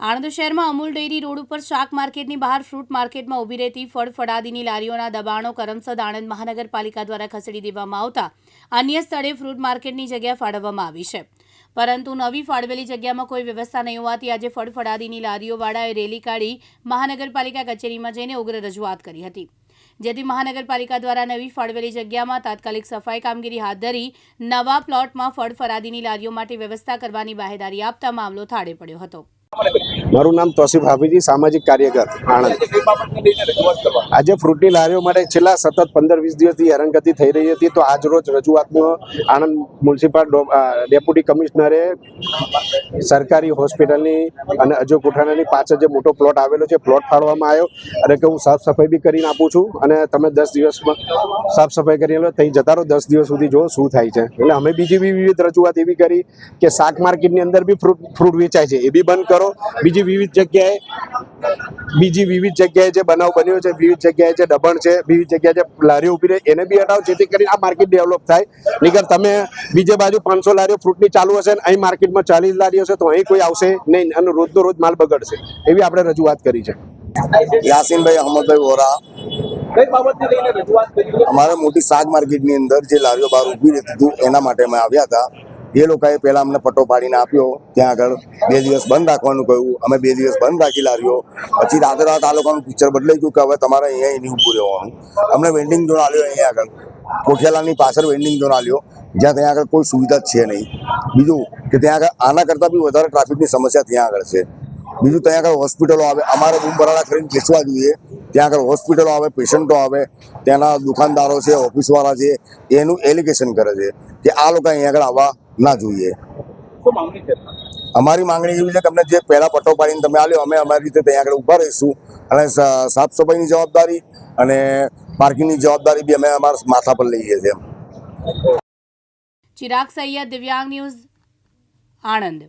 આણંદ શહેરમાં Amul dairy road ઉપર શાક માર્કેટની બહાર ફ્રૂટ માર્કેટમાં ઊભી રહેતી ફળ ફળાદીની લારીઓના દબાણો કરમસદ આણંદ મહાનગરપાલિકા દ્વારા ખસેડી દેવામાં આવતા. અન્ય સ્થળે ફ્રૂટ માર્કેટની જગ્યા ફાળવવામાં આવી છે. પરંતુ નવી ફાળવેલી જગ્યામાં કોઈ વ્યવસ્થા નહીં હોવાથી આજે ફળ ફળાદીની લારીઓવાળાએ રેલી કાઢી મહાનગરપાલિકા કચેરીમાં જઈને ઉગ્ર રજૂઆત કરી હતી. જેથી મહાનગરપાલિકા દ્વારા નવી ફાળવેલી જગ્યામાં તાત્કાલિક સફાઈ કામગીરી હાથ ધરી નવા પ્લોટમાં ફળ ફરાદીની લારીઓ માટે વ્યવસ્થા કરવાની બાહેદારી આપતા મામલો થાળે પડ્યો હતો. મારું નામ તોસીફ હાફીજી, સામાજિક કાર્યકર, આણંદ. આજે ફ્રૂટની લારીઓ માટે છેલ્લા સતત પંદર વીસ દિવસથી હેરાનગતિ થઈ રહી હતી, તો આજ રોજ રજૂઆતમાં આણંદ મ્યુનિસિપલ ડેપ્યુટી કમિશનરે સરકારી હોસ્પિટલની અને અજય કોઠાણાની પાછળ જે મોટો પ્લોટ આવેલો છે, પ્લોટ ફાળવામાં આવ્યો. અને કે હું સાફ સફાઈ બી કરીને આપું છું અને તમે દસ દિવસમાં સાફ સફાઈ કરી લો ત્યાં જતા રહો, દસ દિવસ સુધી જો શું થાય છે. એટલે અમે બીજી બી વિવિધ રજૂઆત એવી કરી કે શાક માર્કેટની અંદર બી ફ્રૂટ ફ્રૂટ વેચાય છે, એ બી બંધ કરો. બીજી વિવિધ જગ્યાએ બીજી વિવિધ જગ્યાએ જે બનાવ બન્યો છે વિવિધ જગ્યાએ જે દબણ છે વિવિધ જગ્યાએ જે લારીઓ ઊભી રહે એને બી હટાવો જેથી કરીને આ માર્કેટ ડેવલપ થાય. નીકર તમે બીજે બાજુ પાંચસો લારીઓ ફ્રૂટની ચાલુ હશે ને અહીં માર્કેટમાં ચાલીસ લારીઓ હશે તો અહીં કોઈ આવશે નહીં અને રોજનો રોજ માલ બગડશે. એવી આપણે રજૂઆત કરી છે. યાસીનભાઈ અહમદભાઈ વોરા. કઈ બાબતને લઈને રજૂઆત કરી? છે અમારે મોટી શાક માર્કેટની અંદર જે લારીઓ બહાર ઊભી રહેતી હતી એના માટે અમે આવ્યા હતા. એ લોકોએ પહેલા અમને પટ્ટો પાડીને આપ્યો. ત્યાં આગળ બે દિવસ બંધ રાખવાનું કહ્યું. અમે બે દિવસ બંધ રાખી લાવ્યો. પછી રાતે રાત આ લોકોનું પિક્ચર બદલાઈ ગયું કે હવે તમારે અહીંયા નહીં ઊભું રહેવાનું. અમને વેન્ડિંગ ઝોન આવ્યો અહીંયા આગળ. કોઠિયાલાની પાછળ વેન્ડિંગ ઝોન આવ્યો જ્યાં ત્યાં આગળ કોઈ સુવિધા છે નહીં. બીજું કે ત્યાં આગળ આના કરતાં બી વધારે ટ્રાફિકની સમસ્યા ત્યાં આગળ છે. બીજું ત્યાં આગળ હોસ્પિટલો આવે. અમારે બૂમ ભરાડા કરીને બેસવા જોઈએ. ત્યાં આગળ હોસ્પિટલો આવે પેશન્ટો આવે. ત્યાંના દુકાનદારો છે ઓફિસવાળા છે, એનું એલિગેશન કરે છે કે આ લોકો અહીંયા આગળ આવવા ના જોઈએ. અમારી માંગણી એવી છે કે અમને જે પહેલા પટ્ટો પાડીને તમે આલ્યો અમે અમારી રીતે ત્યાં આગળ ઊભા રહીશું. અને સાફ સફાઈની જવાબદારી અને પાર્કિંગની જવાબદારી બી અમે અમારા માથા પર લઈએ છીએ ચિરાગ સૈયદ દિવ્યાંગ ન્યૂઝ આણંદ.